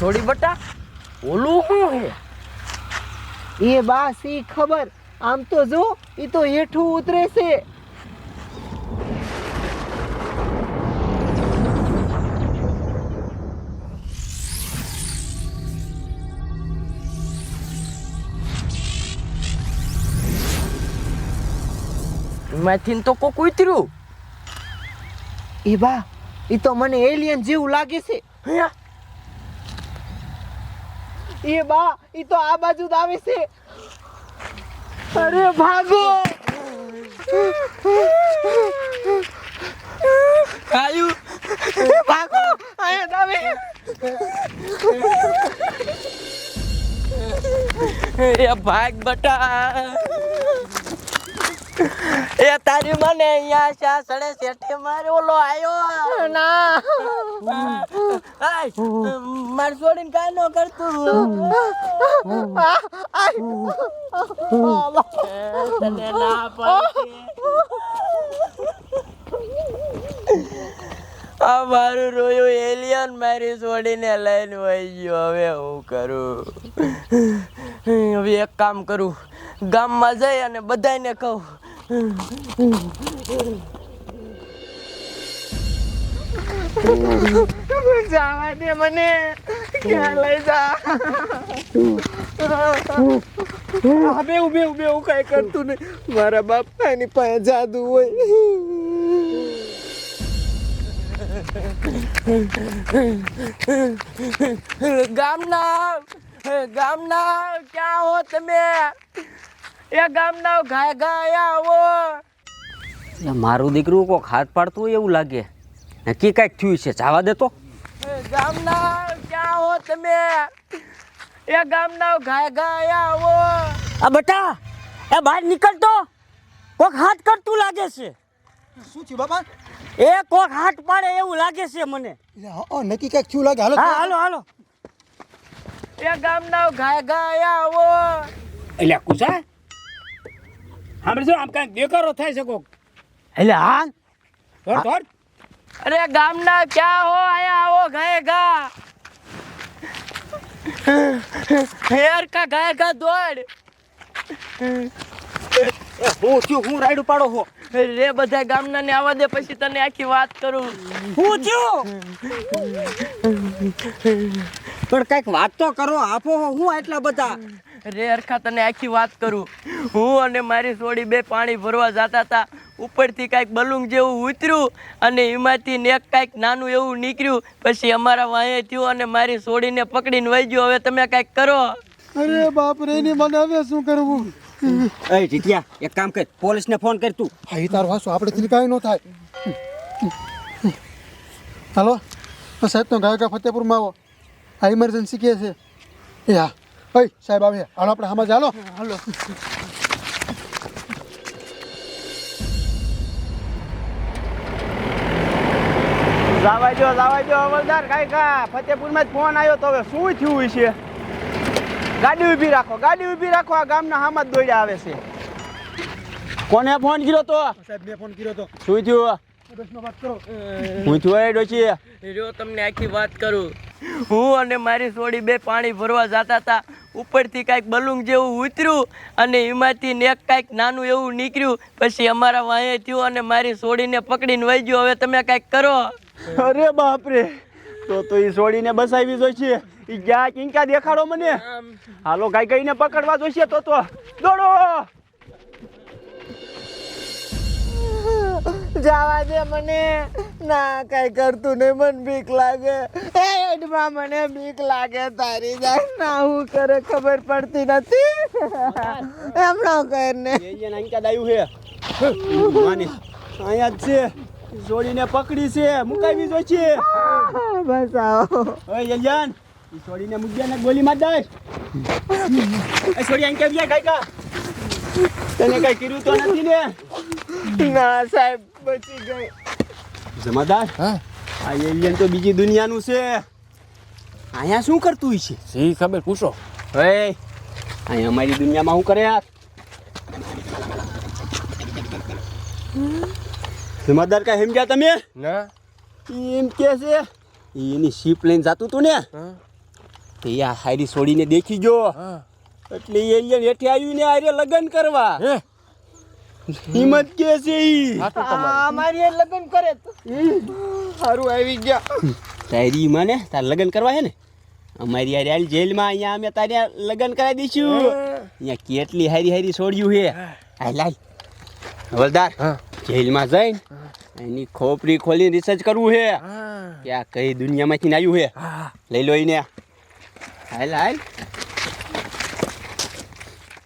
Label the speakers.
Speaker 1: સોડી બટા, ઓલું શું હે?
Speaker 2: એ બા સી ખબર. આમ તો જો એ તો હેઠું ઉતરે છે.
Speaker 1: એમાંથી તો કોક ઉતર્યું.
Speaker 2: એ બા એ તો મને એલિયન જેવું લાગે છે.
Speaker 1: હે?
Speaker 2: એ બા એ તો આ બાજુ જ આવે છે. અરે ભાગો. કાયુ. ભાગો. આયા દાવે
Speaker 1: એ ભાગ બટા. એ તારી મને અહીંયા શા સડે શેઠે મારે ઓલો આયો.
Speaker 2: ના.
Speaker 1: આય માર છોડીને કાઈ નો કરતું. તને ના આ મારું રોયું એલિયન મારી છોડીને લઈને વહી ગયો. હવે હું કરું? હવે એક કામ કરું. ગામમાં જઈ અને બધાને કહું
Speaker 2: જવા દે મને. ક્યાં લઈ જા? હા, બેવું બેવું બેવું કરતું નહીં. મારા બાપા એની પાસે જાદુ હોય.
Speaker 1: ગામના ગામના ક્યાં હો તમે? એ ગામના ગાય ગાય આવો.
Speaker 3: મારું દીકરું કોક હાથ પાડતું હોય એવું લાગે. નક્કી કાંઈક થયું છે જવા દે તો.
Speaker 1: એ ગામના ક્યાં હો તમે? એ ગામના ગાય ગાય આવો.
Speaker 3: આ બટા એ બહાર નીકળતો. કોક હાથ કરતું લાગે છે.
Speaker 4: શું છે બાપા?
Speaker 3: એ કોક હાથ પાડે એવું લાગે છે મને.
Speaker 4: હા, નક્કી કંઈક થયું લાગે. હાલો
Speaker 3: હા હાલો. હાલો
Speaker 1: એ ગામના ગાય ગાય આવો.
Speaker 3: એટલે કુસા સાંભળજો આમ કાંઈક બેકારો થાય છે કોક. એટલે હા.
Speaker 1: અરે ગામના ક્યાં હો આયા આવો ગાય ગા. હેર કા ગાય ગા દોડ.
Speaker 3: હું થયું હું રાઈડ પાડો હો.
Speaker 1: રે બધા ગામના ને આવવા દે પછી તને આખી વાત કરું.
Speaker 3: હું થયું? પણ કંઈક વાત તો કરો આપો હું એટલા બધા.
Speaker 1: રે હરખા તને આખી વાત કરું. હું અને મારી સોડી બે પાણી ભરવા જતા હતા ઉપરથી કાંઈક બલૂંગ જેવું ઉતર્યું અને એમાંથી ને કાંઈક નાનું એવું નીકળ્યું. પછી અમારા વાંહે થયું અને મારી સોડીને પકડીને વહી ગયો. હવે તમે કાંઈક કરો.
Speaker 4: અરે બાપ રે ની મને હવે શું કરવું?
Speaker 3: એ જીતિયા એક કામ કર પોલીસને ફોન કર તું.
Speaker 4: હા એ તારું વાસો આપણે થી કાંઈ ન થાય. હાલો સાહેબ તો ગાયકા ફતેપુરમાં આવો. આ ઇમરજન્સી કે છે? એ હા. ઓય સાહેબ આવે હાલો આપણે આમાં ચાલો હાલો.
Speaker 2: જાવા જો જાવા જો અમલદાર કાઈ કા ફતેપુરમાં જ ફોન આવ્યો તો હવે શું થયું છે ગાડી ઊભી રાખો ગાડી ઊભી રાખો. આ ગામના હામાં જ દોડ્યા આવે છે. કોને ફોન કર્યો તો?
Speaker 4: સાહેબ મેં ફોન કર્યો તો.
Speaker 2: શું થયું? હું એ
Speaker 1: જો તમને આખી વાત કરું. હું અને મારી સોડી બે પાણી ભરવા જતા હતા. ઉપરથી કાંઈક બલૂંગ જેવું ઉતર્યું અને એમાંથી ને કાંઈક નાનું એવું નીકળ્યું. પછી અમારા વાંહે થયું અને મારી સોડીને પકડીને વહી ગયો. હવે તમે કાંઈક કરો.
Speaker 2: અરે બાપરે. તો તો એ છોડીને બસાવી જોઈશે. એ ક્યાં કિંકા દેખાડો મને. હાલો ગાય ગાઈને પકડવા જોઈશે તો તો. દોડો! જવા દે મને. ના કઈ કરતું નહીં. મને બીક લાગે. એ મને બીક લાગે તારી જાય ના હું કરે ખબર પડતી નથી. એમનો કર ને અહીંયા જ છે. છોડીને પકડી છે. મુકાવી જો છે. બસ આવો. ઓય યંજન ઈ છોડીને મુગ્યાને ગોલી માર દે એ છોડી અહીં કેમ ગયા કાકા તને કઈ કર્યું તો નથી ને? ના સાહેબ બચી ગઈ. જમાદાર
Speaker 4: હા.
Speaker 2: આ એલિયન તો બીજી દુનિયાનું છે. અહીંયા શું કરતું છે?
Speaker 3: સી ખબર? પૂછો.
Speaker 2: હે અહીંયા અમારી દુનિયામાં શું કરે યાર? જમાદાર કાંઈ હેમ ગયા તમે?
Speaker 1: ના.
Speaker 2: એમ કે છે એની શીપ લઈને જતું તું ને? તે આ હારી છોડીને દેખી ગયો. એટલે એ હેઠે આવ્યું ને આરે લગ્ન કરવા.
Speaker 3: હે?
Speaker 2: હિંમત કે છે ઈ?
Speaker 1: અમારી લગ્ન કરે સારું આવી ગયા.
Speaker 2: તારી મને તાર લગ્ન કરવા છે ને? અમારી યાર હાલ જેલમાં અહીંયા અમે તારે લગ્ન કરાવી દઈશું. અહીંયા કેટલી હારી હારી છોડ્યું છે. હાલ લાઈ હવલદાર જેલમાં જઈને એની ખોપરી ખોલીને રિસર્ચ કરવું છે. કે આ કઈ દુનિયામાંથી આવ્યું છે. લઈ લો એને. હાલ હાલ.